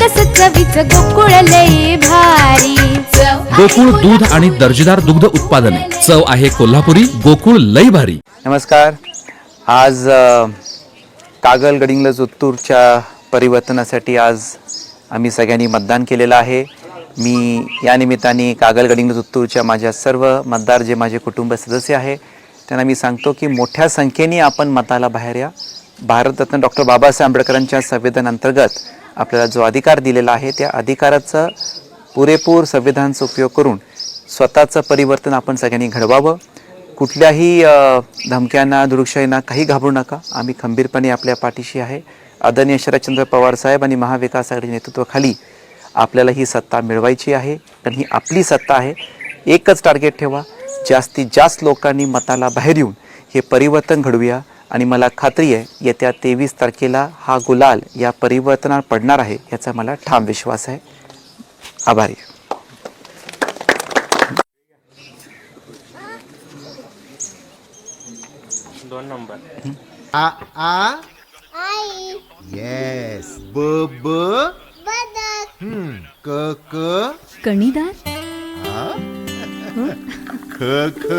सकस चवीच गोकुळ लई भारी. गोकुळ दूध आणि दर्जेदार दुग्ध उत्पादने. चव आहे कोल्हापुरी गोकुळ लई भारी. नमस्कार. आज कागल गडिंग्लज उत्तूरच्या परिवर्तनासाठी आज आम्ही सगळ्यांनी मतदान केलेलं आहे. मी या निमित्ताने कागल गडिंग्लज उत्तूरच्या माझ्या सर्व मतदार जे माझे कुटुंब सदस्य आहे त्यांना मी सांगतो की मोठ्या संख्येने आपण मताला बाहेर या. भारतरत्न डॉक्टर बाबासाहेब आंबेडकरांच्या संविधान अंतर्गत आपल्याला जो अधिकार दिलेला आहे त्या अधिकाराचं पुरेपूर संविधानचा उपयोग करून स्वतःचं परिवर्तन आपण सगळ्यांनी घडवावं. कुठल्याही धमक्यांना दुरुक्षाईंना काही घाबरू नका. आम्ही खंबीरपणे आपल्या पाठीशी आहे. आदरणीय शरदचंद्र पवार साहेब आणि महाविकास आघाडी नेतृत्वाखाली आपल्याला ही सत्ता मिळवायची आहे. कारण ही आपली सत्ता आहे. एकच टार्गेट ठेवा. जास्तीत जास्त लोकांनी मताला बाहेर येऊन हे परिवर्तन घडवूया. आणि मला खात्री आहे येत्या तेवीस तारखेला हा गुलाल या परिवर्तनात पडणार आहे याचा मला ठाम विश्वास आहे. आभारी. आहे. आ आ? येस ब ब? हम्म. क क? कणीदार? ख ख?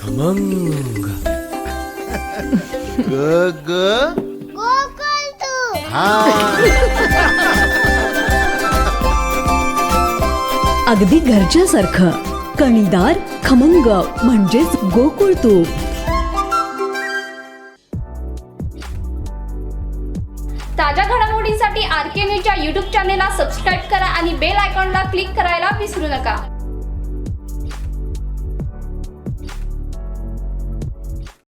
खमंग. ग ग. हा. अगदी घरच्यासारखं. कणीदार खमंग म्हणजेच गोकुळ तूप ताज्या घडामोडींसाठी आर के न्यूजच्या यूट्यूब चॅनेलला सबस्क्राईब करा आणि बेल आयकॉनला क्लिक करायला विसरू नका.